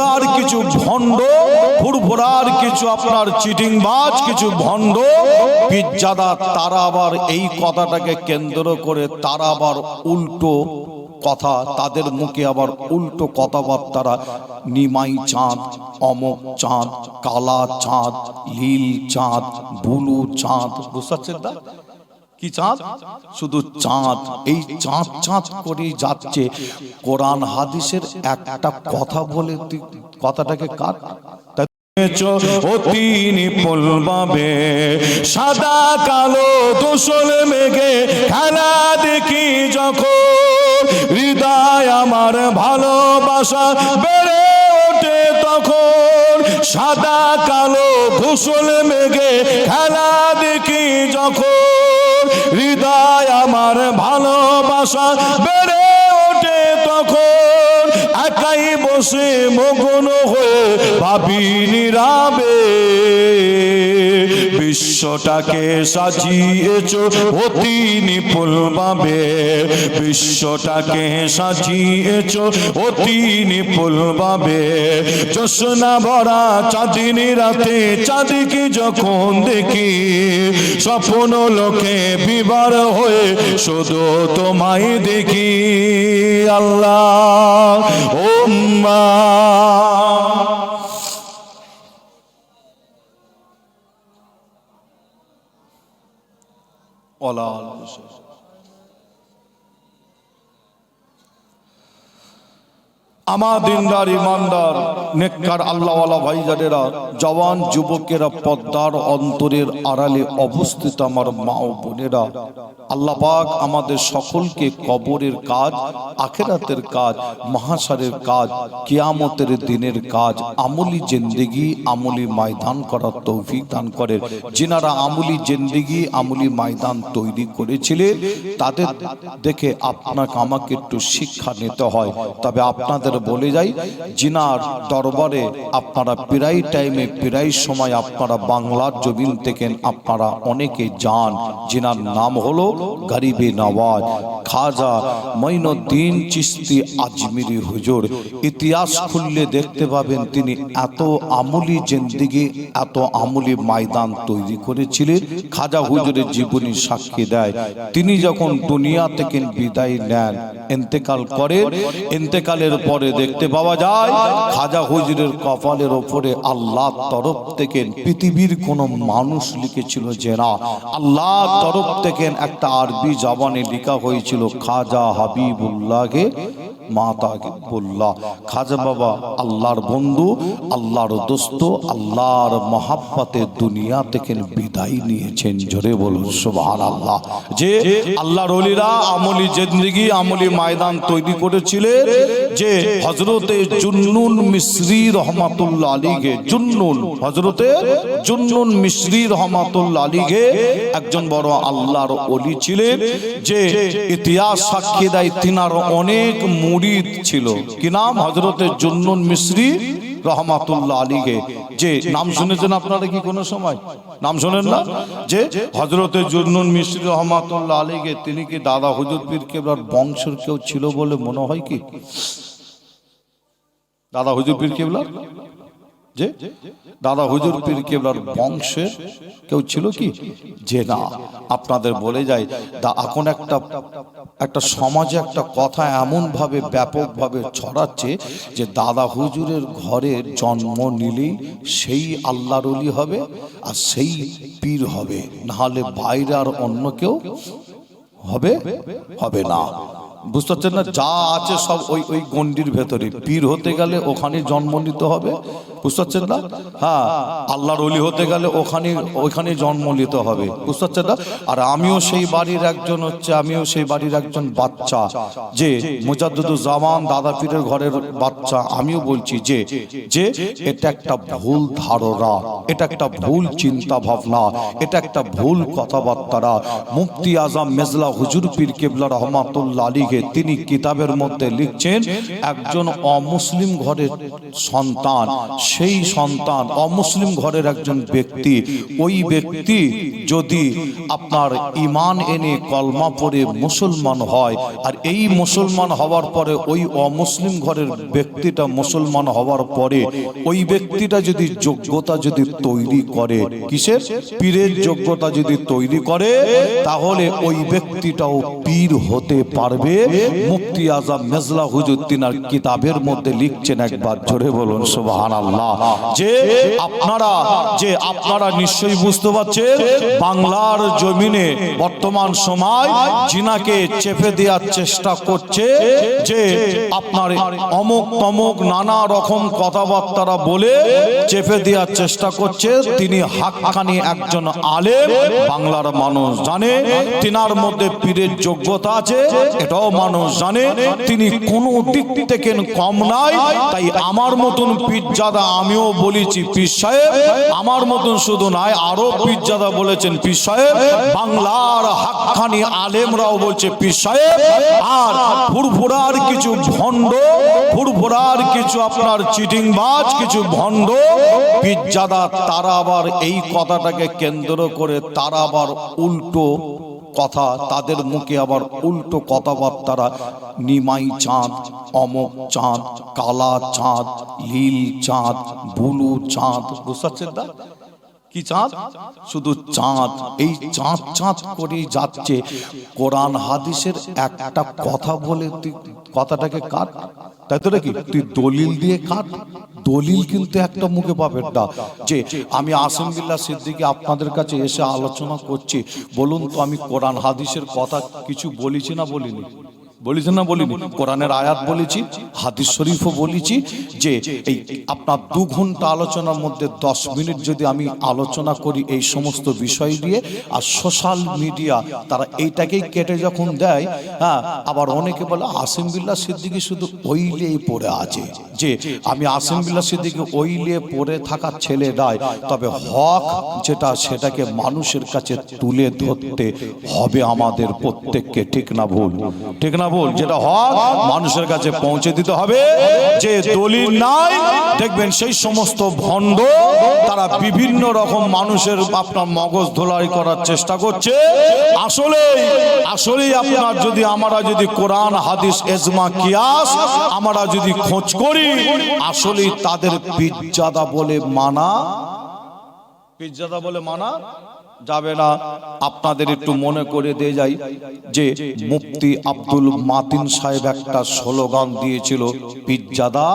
ফুরফুরার কিছু ভণ্ড ফুরফুরার কিছু আপনার চিটিংবাজ, কিছু ভণ্ড। পিজ্জাদা তারা আবার এই কথাটাকে কেন্দ্র করে তারা আবার উল্টো কথা, তাদের মুখে আবার উল্টো কথাবার্তারা নিমাই চাঁদ অমক চাঁদ, কালা চাঁদ লীল চাঁদ, বুলু চাঁদ। বুঝতে পারছেন কি চাঁদ? শুধু চাঁদ, এই চাঁদ চাঁদ করেই যাচ্ছে। কোরআন হাদিসের একটা কথা বলে কথাটাকে কাট অতি নিপুল বাবে সাদা, কালো দোসল মেঘে খেলা দেখি যখন। হৃদয় আমার ভালোবাসা বেড়ে ওঠে তখন। সাদা, কালো ধূসল মেঘে খেলা দেখি যখন। হৃদয় আমার ভালোবাসা বেড়ে ওঠে তখন। একাই বসে মগ্ন হয়ে ভাবি নীরাবে। বিশ্বটাকে সাজিয়েছ, অতি নিপুল ভাবে। বিশ্বটাকে সাজিয়েছ, অতি নিপুল ভাবে। জোসনা ভরা চাঁদিনী রাতে, চাঁদিকে যখন দেখি, স্বপ্ন লোকে বিবার হয়ে, শুধু তোমায় দেখি। আল্লাহ আমার দিনদার ইমানদার, নেককার আল্লাহওয়ালা ভাইজানেরা, জওয়ান যুবকেরা পদ্মার অন্তরের আড়ালে অবস্থিত আমার মা ও বোনেরা, আল্লাহ পাক আমাদের সকলকে কবরের কাজ, আখেরাতের কাজ, মহাসারের কাজ, কিয়ামতের দিনের কাজ, আমলি জিন্দেগি, আমলি ময়দান করার তৌফিক দান করেন যিনারা আমলি জিন্দেগি, আমলি ময়দান তৈরি করেছিলেন তাদের দেখে আপনাকে আমাকে একটু শিক্ষা নিতে হয়। তবে আপনাদের বলে যাই, জিনার দরবারে আপনারা প্রায় টাইমে প্রায় সময় আপনারা বাংলার জমিন থেকে আপনারা অনেকে যান। জিনার নাম হলো গরিবে নওয়াজ, খাজা মঈনুদ্দিন চিস্তি আজমিরি হুজুর। ইতিহাস খুললে দেখতে পাবেন তিনি এত আমলি জিন্দিগি, এত আমলি ময়দান তৈরি করেছিলেন, খাজা হুজুরের জীবনী সাক্ষী দেয়। তিনি যখন দুনিয়া থেকে বিদায় নেন, ইন্তেকাল করে ইন্তেকালের পরে দেখতে পাওয়া যায় খাজা হুজুরের কপালের ওপরে আল্লাহ তরফ থেকে পৃথিবীর কোন মানুষ লিখেছিল যে না আল্লাহ তরফ থেকে একটা আরবি জবানে লেখা হয়েছিল খাজা হাবিবুল্লাহকে মাতা বললা খাজা বাবা আল্লাহর বন্ধু আল্লাহর দোস্ত আল্লাহর মহাব্বাতে দুনিয়া থেকে বিদায় নিয়েছেন। জোরে বলুন সুবহান আল্লাহ যে আল্লাহর অলিরা আমলি জিন্দিগি আমলি ময়দান তৈরি করেছিলেন যে হজরতে জুন্নুন মিশ্রি রহমাতুল্লা আলীকে জুন্নুন হজরতে জুন্নুন মিশ্রি রহমাতুল্লা আলীকে একজন বড় আল্লাহর অলি ছিলেন, যে ইতিহাস সাক্ষী দেয় তিনার অনেক মুরিদ ছিল। কি নাম? হজরতে জুন্নুন মিশ্রি রহমাতুল্লাহ আলীকে যে নাম শুনেছেন আপনারা কি কোনো সময়? নাম শোনেন না? যে হজরতে জুন্নুন মিশ্রি রহমাতুল্লাহ আলীকে তিনি কি দাদা হুজুর পীর কেবলার বংশের কেউ ছিল বলে মনে হয় কি? দাদা হুজুর পীর কেবলার? যে দাদা হুজুর পীর কেবলার বংশের কেউ ছিল কি? যে না, আপনাদের বলে যায় দা এখন একটা একটা সমাজে একটা কথা এমন ভাবে ব্যাপকভাবে ছড়াচ্ছে যে দাদা হুজুরের ঘরে জন্ম নিলেই সেই আল্লাহর অলি হবে আর সেই পীর হবে। নাহলে বাইরে আর অন্য কেউ হবে হবে না। বুঝতে পারছেন না? যা আছে সব ওই ওই গন্ডির ভেতরে। পীর হতে গেলে ওখানে জন্ম নিতে হবে। বুঝতে পারছেন না? হ্যাঁ আল্লাহর অলি হতে গেলে ওখানে ওইখানে জন্ম নিতে হবে। বুঝতে পারছেন না? আর আমিও সেই বাড়ির একজন হচ্ছে, আমিও সেই বাড়ির একজন বাচ্চা। যে জামান দাদা পীরের ঘরের বাচ্চা, আমিও বলছি যে যে এটা একটা ভুল ধারণা, এটা একটা ভুল চিন্তা ভাবনা এটা একটা ভুল কথাবার্তারা মুফতি আজম মেজলা হুজুর পীর কেবলা রহমাতুল্লাহ আলী দিকে তিনি কিতাবের মধ্যে লিখছেন, একজন অমুসলিম ঘরের সন্তান, সেই সন্তান, অমুসলিম ঘরের একজন ব্যক্তি, ওই ব্যক্তি যদি আপনার ইমান এনে কলমা পড়ে মুসলমান হয়, আর এই মুসলমান হওয়ার পরে ওই অমুসলিম ঘরের ব্যক্তিটা মুসলমান হওয়ার পরে ওই ব্যক্তিটা যদি যোগ্যতা যদি তৈরি করে, কিসের? পীরের যোগ্যতা যদি তৈরি করে, তাহলে ওই ব্যক্তিটাও পীর হতে পারবে। মুফতি আজম মেজলা হুজুর তিনার কিতাবের মধ্যে লিখছেন একবার, জোরে বলুন সুবহান আল্লাহ যে আপনারা যে আপনারা নিশ্চয়ই বুঝতে পারছেন, বাংলার জমিনে বর্তমান সময় জিনাকে চেপে দেওয়ার চেষ্টা করছে, যে আপনার অমুক তমুক নানা রকম কথাবার্তারা বলে চেপে দেওয়ার চেষ্টা করছে, তিনি হাক্কানি একজন আলেম, বাংলার মানুষ জানে, তিনার মধ্যে পীরের যোগ্যতা আছে, এটাও মানুষ জানে, তিনি কোনো দিক থেকে কম নাই। তাই আমার মতন পীরজাদা আমিও বলেছি, পীর সাহেব, আমার মতন শুধু নয় আরও পীরজাদা বলেছেন, পীর সাহেব। বাংলার হাক্কানি আলেমরাও বলছে, পীর সাহেব, আর ফুরফুরার কিছু ভণ্ড, ফুরফুরার কিছু আপনার চিটিং চিটিংবাজ, কিছু ভণ্ড পীরজাদা তারা আবার এই কথাটাকে কেন্দ্র করে তারা আবার উল্টো কথা তাদের মুখে আবার উল্টো কথাবার্তারা নিমাই চাঁদ অমক চাঁদ, কালা চাঁদ লীল চাঁদ, বুলু চাঁদ। বুঝতে পারছেন কি চাঁদ? শুধু চাঁদ, এই চাঁদ চাঁদ করেই যাচ্ছে। কোরআন হাদিসের একটা কথা বলে তুই কথাটাকে কাট। তাই তো নাকি? তুই দলিল দিয়ে কাট। দলিল কিন্তু একটা মুখে পাবেন না। যে আমি আসিম বিল্লাহ সিদ্দিকি আপনাদের কাছে এসে আলোচনা করছি। বলুন তো আমি কোরআন হাদিসের কথা কিছু বলেছি না বলিনি? বলেছি না বলিনি? কোরআনের আয়াত বলেছি, হাদিস শরীফও বলেছি যে এই আপনার দু ঘণ্টা আলোচনার মধ্যে দশ মিনিট যদি আমি আলোচনা করি এই সমস্ত বিষয় দিয়ে আর সোশ্যাল মিডিয়া তারা এইটাকেই কেটে যখন দেয় হ্যাঁ আবার অনেকে বলে আসিম বিল্লাহ সিদ্দিকি শুধু ওইলেই পড়ে আছে। যে আমি আসিম বিল্লাহ সিদ্দিকি ওইলে পড়ে থাকা ছেলে নয়, তবে হক যেটা সেটাকে মানুষের কাছে তুলে ধরতে হবে আমাদের প্রত্যেককে, ঠিক না ভুল? ঠিক না ভুল যেটা হক মানুষের কাছে পৌঁছে দিতে হবে। যে দলিল নাই দেখবেন সেই সমস্ত ভণ্ড তারা বিভিন্ন রকম মানুষের আপনার মগজ ধোলাই করার চেষ্টা করছে। আসলে আসলেই আপনার যদি আমরা যদি কোরআন হাদিস এজমা কিয়াস আমরা যদি খোঁজ করি আসলেই তাদের পিজ্জাদা বলে মানা। পিজ্জাদা বলে মানা? যাবে না। আপনাদের একটু মনে করে দিয়ে যাই যে মুফতি আব্দুল মাতিন সাহেব একটা স্লোগান দিয়েছিল, পিজ্জাদা।